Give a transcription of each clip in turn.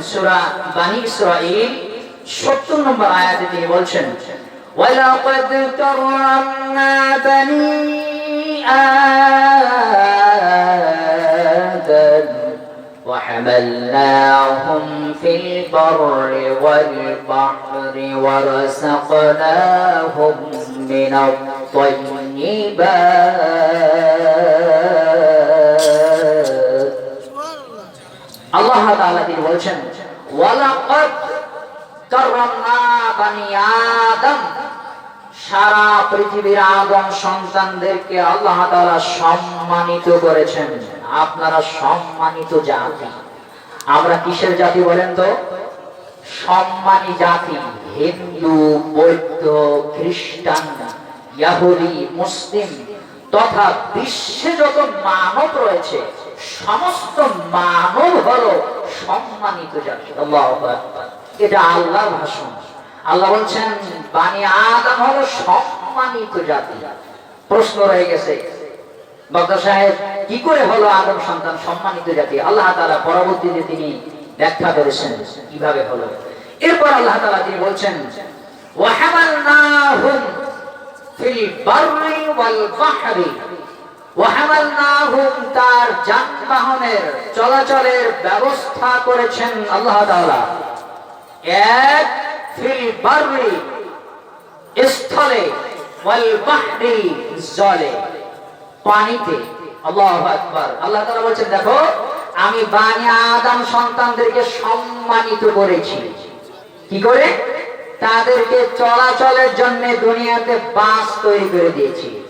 সূরা বানি ইসরাঈল 70 নম্বর আয়াতে তিনি বলছেন ওয়ালাকাদ কাররামনা বানি আদম وحملناهم في البر والبحر ورزقناهم من الطيبات আল্লাহ তাআলা তিনি বলছেন, ওয়ালাকাদ কাররামনা বানি আদম। সারা পৃথিবীর আদম সন্তানদেরকে আল্লাহ তাআলা সম্মানিত করেছেন। আপনারা সম্মানিত জাতি। আমরা কিসের জাতি বলেন তো? সম্মানী জাতি, হিন্দু, বৌদ্ধ, খ্রিস্টান, ইয়াহুদি, মুসলিম, তথা বিশ্বে যত মানব রয়েছে সমস্ত মানব হলো সম্মানিত জাতি। এটা আল্লাহর ভাষণ। আল্লাহ বলছেন, বানি আদম হলো সম্মানিত জাতি। প্রশ্ন রয়ে গেছে বক্তা সাহেব কি করে হলো আদম সন্তান সম্মানিত জাতি? আল্লাহ তাআলা পরবর্তীতে তিনি ব্যাখ্যা করেছেন কীভাবে হলো। এরপর আল্লাহ তাআলা তিনি বলছেন, ওয়াহামালনাহুম ফিল ওয়াল তার যানবাহনের চলাচলের ব্যবস্থা করেছেন আল্লাহ এক স্থলে জলে, পানিতে। আল্লাহু দেখো, আমি বানি আদম সন্তানদেরকে সম্মানিত করেছি। কি করে? তাদেরকে চলাচলের জন্য দুনিয়াতে বাস তৈরি করে দিয়েছি।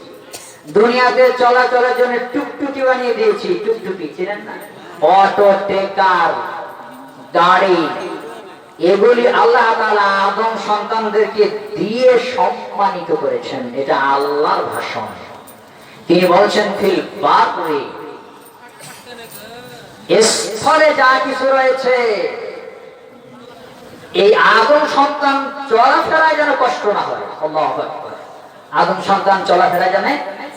দুনিয়াতে চলাচলের জন্য টুকটুকি বানিয়ে দিয়েছি, টুকটুকি ছিলেন না? অটো, টেকার গাড়ি এগুলি আল্লাহ তাআলা আদম সন্তানদেরকে দিয়ে সম্মানিত করেছেন। এটা আল্লাহর ভাষণ। তিনি বলছেন, ফিল বাকরি স্থলে যা কিছু রয়েছে, এই আদম সন্তান চলাফেরায় যেন কষ্ট না হয়। আল্লাহু। আদম সন্তান চলাফেরা যেন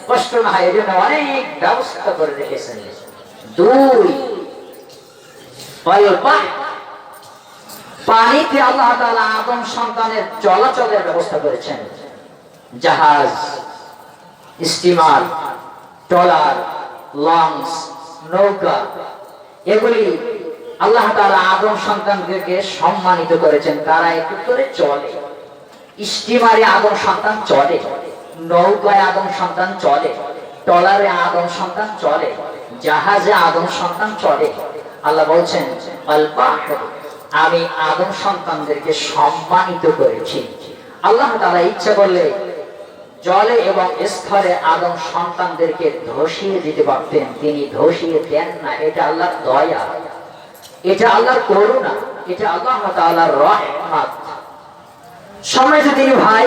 কষ্ট না হয় এই জন্য অনেক ব্যবস্থা করে রেখেছেন। দুই পানিতে আল্লাহ তাআলা আদম সন্তানের চলাচলের ব্যবস্থা করেছেন। জাহাজ, স্টিমার, ট্রলার, লঞ্চ, নৌকা, এগুলি আল্লাহ তাআলা আদম সন্তানদেরকে সম্মানিত করেছেন। তারা একটু করে চলে। স্টিমারে আদম সন্তান চলে। নৌকায় আদম সন্তান চলে, ট্রলারে আদম সন্তান চলে, জাহাজে আদম সন্তান চলে। আল্লাহ বলছেন আমি আদম সন্তানদেরকে সম্মানিত করেছি। আল্লাহ তাআলা ইচ্ছা করলে জলে এবং স্থলে আদম সন্তানদেরকে ধসিয়ে দিতে পারতেন, তিনি ধসিয়ে দেন না, এটা আল্লাহর দয়া। এটা আল্লাহর করুণা, এটা আল্লাহ রহমত। সময় তিনি ভাই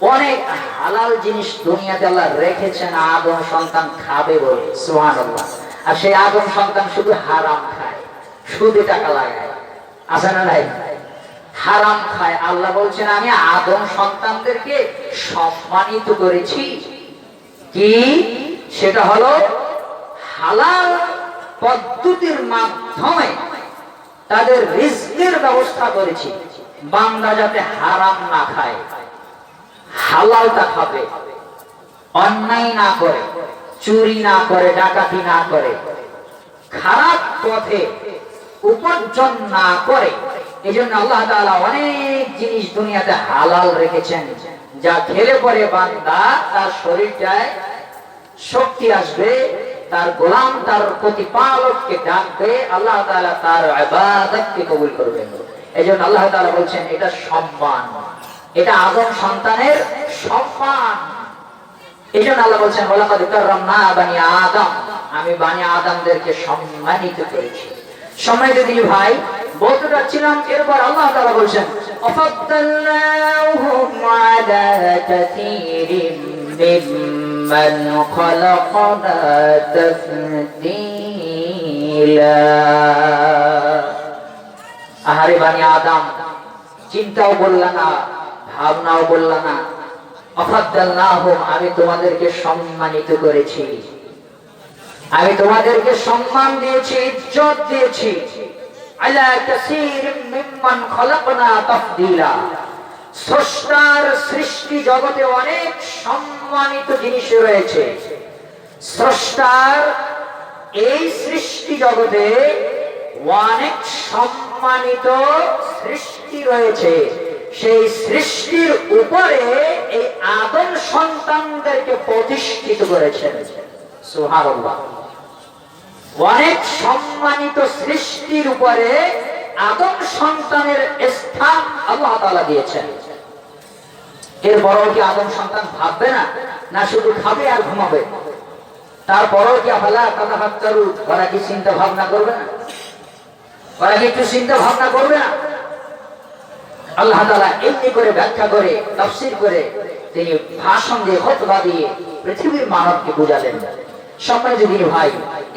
অনেক হালাল জিনিস দুনিয়াতে আল্লাহ রেখেছেন, আদম সন্তান খাবে বলে, সুবহানাল্লাহ। আর সেই সন্তান শুধু হারাম খায় টাকা লাগায়। আছে না নাই? হারাম খায়। আল্লাহ বলছেন, আমি আদম সন্তানদেরকে সম্মানিত করেছি। কি? সেটা হলো হালাল পদ্ধতির মাধ্যমে তাদের রিস্কের ব্যবস্থা করেছি। বান্দা যাতে হারাম না খায়। হালালটা খাবে। অন্যায় না করে, চুরি না করে, ডাকাতি না করে, খারাপ পথে উপার্জন না করে এই জন্য আল্লাহ তাআলা অনেক জিনিস দুনিয়াতে হালাল রেখেছেন, যা খেলে পরে বান্দা তার শরীরটায় শক্তি আসবে, তার গোলাম তার প্রতিপালককে ডাকবে, আল্লাহ তাআলা তার ইবাদতকে কবুল করবেন। এই জন্য আল্লাহ তাআলা বলছেন, এটা সম্মান। এটা আদম সন্তানের সম্মান এই জন্য আল্লাহ বলছেন ওলাকাদ কাররামনা বানি আদম আমি বানি আদমদেরকে সম্মানিত করেছি সম্মানিত দিদি ভাই বলতে যাচ্ছিলাম এরপর আল্লাহ তাআলা বলছেন وفضلناهم على كثير ممن خلقنا تفضيلا আহারে বানি আদম চিন্তাও বললা না ভাবনাও বললা না। আমি তোমাদেরকে সম্মানিত করেছি। আমি তোমাদেরকে সম্মান দিয়েছি, ইজ্জত দিয়েছি। সৃষ্টি জগতে অনেক সম্মানিত জিনিস রয়েছে। স্রষ্টার এই সৃষ্টি জগতে অনেক সম্মানিত সৃষ্টি রয়েছে। সেই সৃষ্টির উপরে এই আদম সন্তানদেরকে প্রতিষ্ঠিত করেছেন। অনেক সম্মানিত সৃষ্টির উপরে আদম সন্তানের স্থান আল্লাহ তাআলা দিয়েছেন। এরপরও কি আদম সন্তান ভাববে না? না শুধু খাবে আর ঘুমাবে? তারপরেও কি আফালা কথা ভাবতারু ওরা কি চিন্তা ভাবনা করবে না? ওরা কি একটু চিন্তা ভাবনা করবে না? আল্লাহ তাআলা এমনি করে ব্যাখ্যা করে, তাফসীর করে তিনি ভাষণ দিয়ে খতবা দিয়ে পৃথিবীর মানবকে বুঝালেন। সম্মানিত ভাই,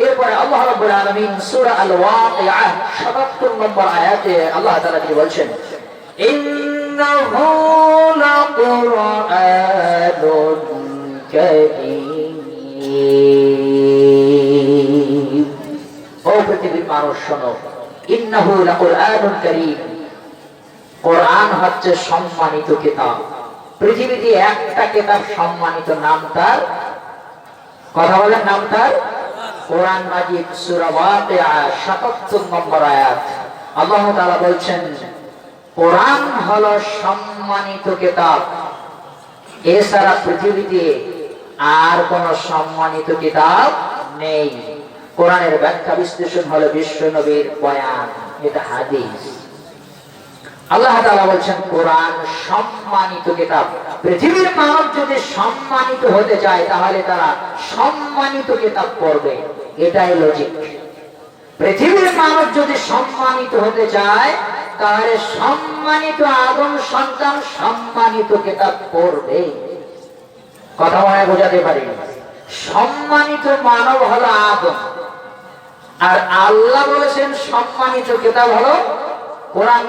এরপরে আল্লাহ রাব্বুল আলামিন সূরা আল ওয়াকিআহ 77 নম্বর আয়াতে আল্লাহ তাআলা তিনি বলছেন, ইন্নাহু লাকুরআনুন কারীম। ও পৃথিবীর মানুষ শোনো, ইন্নাহু লাকুরআনুন কারীম। কোরআন হচ্ছে সম্মানিত কিতাব। পৃথিবীতে একটা কিতাব সম্মানিত নাম তার? কথা বলেন নাম তার? কোরআন মাজিদ সূরা ওয়াকিআ 77 নম্বর আয়াত। আল্লাহ বলছেন, কোরআন হলো সম্মানিত কিতাব। এছাড়া পৃথিবীতে আর কোন সম্মানিত কিতাব নেই। কোরআনের ব্যাখ্যা বিশ্লেষণ হলো বিশ্ব নবীর বয়ান, এটা হাদিস। আল্লাহ তাআলা বলছেন, কোরআন সম্মানিত কিতাব। পৃথিবীর মানব যদি সম্মানিত হতে চায়, তাহলে তারা সম্মানিত কিতাব পড়বে। এটাই লজিক পৃথিবীর মানব যদি সম্মানিত হতে চায়, তাহলে সম্মানিত আদম সন্তান সম্মানিত কিতাব পড়বে। কথা মনে বোঝাতে পারি? সম্মানিত মানব হলো আদম। আর আল্লাহ বলেছেন, সম্মানিত কিতাব হলো কোরআন